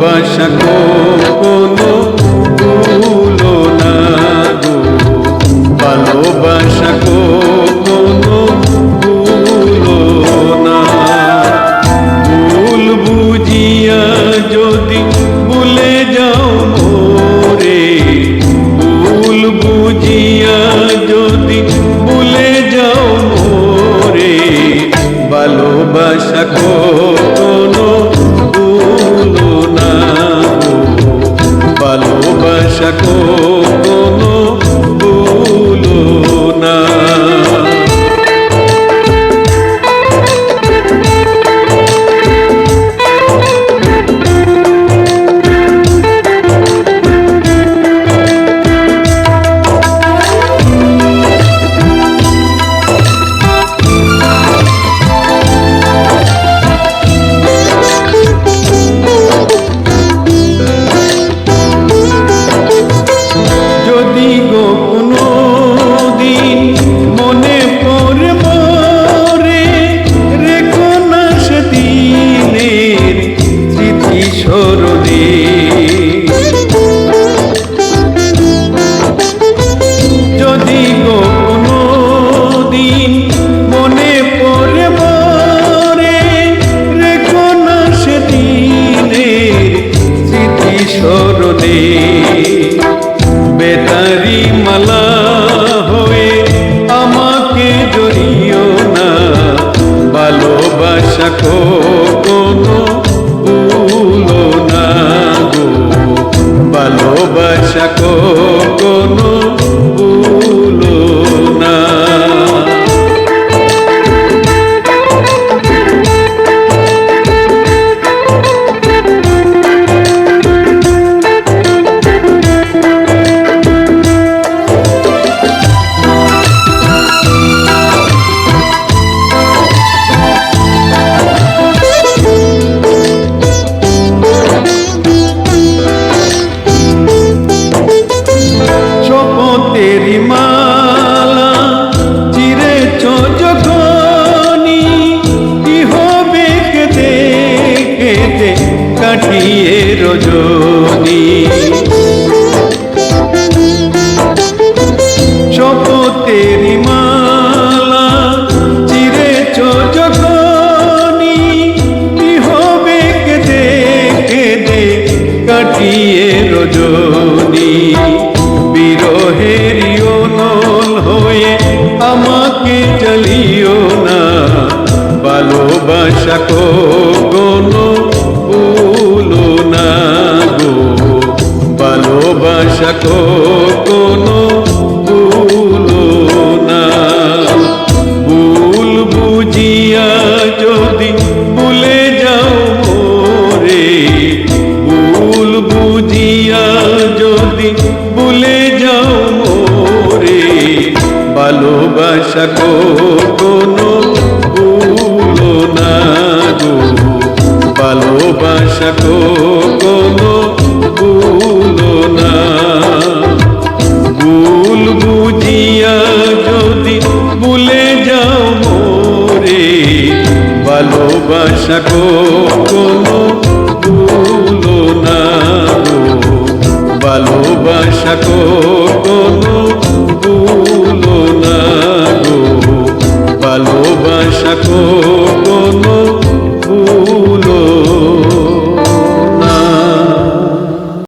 ভালোবাসা যদি গো কোনো দিন মনে পড়ে মরে, রেখো না সেদিনের স্মৃতি স্মরণে। বেতারি মালা হয়ে আমাকে জড়িও না, ভালোবাসা কোনো কাটিয়ে রজনী। শপথের মালা চিরে যখনি কি হবে কেঁদে কেঁদে কাটিয়ে রজনী। বিরহের নল হয়ে আমাকে চালিও না, ভালোবাসা কোনো ভুলে যাও মোরে, ভালোবাসা কোনো ভুলো না গো। ভালোবাসা কোনো ভুলো না। ভুল বুঝিয়া যদি ভুলে যাও মোরে, ভালোবাসা